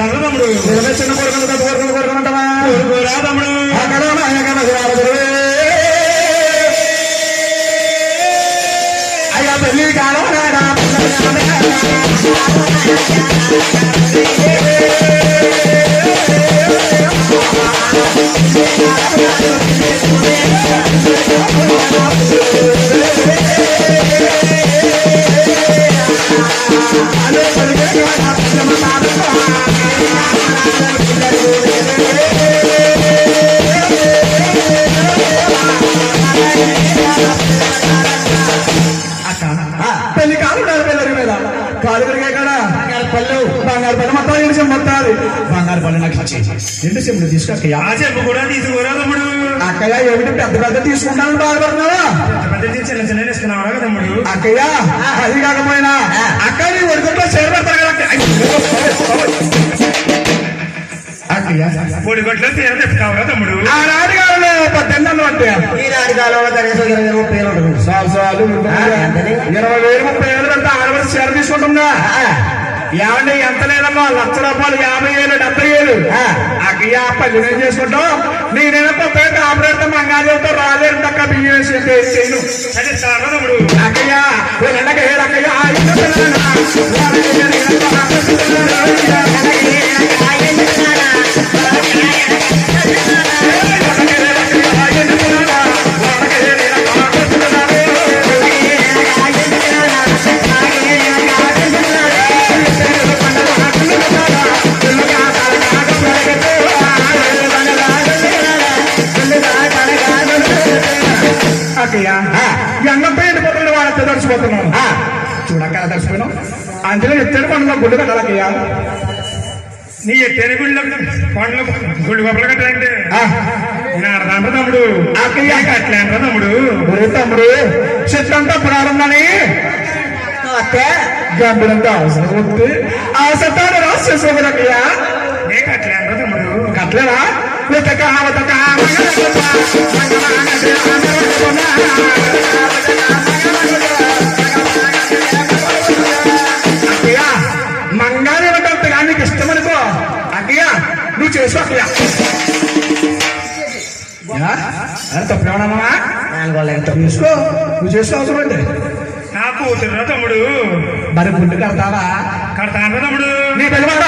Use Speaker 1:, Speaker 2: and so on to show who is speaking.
Speaker 1: చెల్లిస్తాను తమ్ముడు
Speaker 2: చిన్న కోరుకున్న పెద్ద కోరుకున్న
Speaker 1: కోరుకోరా తమ్ముడు
Speaker 2: అక్కడ అయ్యా పెళ్ళి కాలం నాడు పెళ్ళరి మీద? కాలు పెరిగే కాడ పళ్ళు. బంగారు పళ్ళు. మొత్తం ఎండు చెంబు మొత్తాలి బంగారు పళ్ళు నాకు ఇచ్చి ఎండు చెంబులు తీసుకొక్కయ్యా
Speaker 1: ఆ చెప్పు కూడా తీసుకోరా తమ్ముడు.
Speaker 2: అక్కయ్య ఏమిటి పెద్ద పెద్ద తీసుకుంటాను బాధపడుతున్నావా?
Speaker 1: పెద్ద చిన్న చిన్న ఇస్తున్నావా కదా తమ్ముడు.
Speaker 2: అక్కయ్య అది కాకపోయినా అక్క నీ ఒడుకుంటా చేరబెడతారు కదా ఆనాటి కాలంలో పద్దెనిమిది అంటే
Speaker 3: కాలంలో కనీసం ఇరవై ఉంటుంది
Speaker 2: సాలు వేలు ముప్పై వేలు పెడితే ఆడవాళ్ళు చీర తీసుకుంటుందా? ఏమండి ఎంత లేదమ్మా? లక్ష రూపాయలు యాభై వేలు డెబ్బై వేలు. అక్కయ్యా పది ఏం చేసుకుంటాం. నేనేమో కొత్త ఆపరేట్ మంగాదేవితో రాలేరు తక్క బియ్యం వేసి చేయను.
Speaker 1: అక్కయ్యా తమ్ముడు
Speaker 2: అక్కయ్య ఏడు అక్కయ్య వాళ్ళకి ఏడు అక్కయ్య ఎంగపై ఎండిపోతున్న వాళ్ళతో తడిచిపోతున్నాను చూడక్క తడిచిపోయినాం అందులో ఎత్తడి పండుగ గుడ్డు కట్టాలక్కయ్య.
Speaker 1: నీ ఎత్తేని గుళ్ళు పండ్లు గుళ్ళు గొప్పలు కట్టాలంటే. అర్థం తమ్ముడు.
Speaker 2: అక్కయ్య.
Speaker 1: అట్లా అంటారా తమ్ముడు.
Speaker 2: ఒరే తమ్ముడు చిత్రంతా ప్రారంభమని
Speaker 3: అత్తే.
Speaker 2: గంభీరంగా అవసరం వస్తే ఆ సత్తాన్ని రాసి
Speaker 1: అట్లా అంటారా తమ్ముడు.
Speaker 2: కట్లేరా వెతక వెతక అక్కయ్య నువ్వు చేసుకో నువ్వు చేసుకో అవసరం అండి
Speaker 1: నా కూతురురా తమ్ముడు
Speaker 2: మరి గుండు కడతావా?
Speaker 1: కడతాను తమ్ముడు
Speaker 2: నీ పిల్లవాడు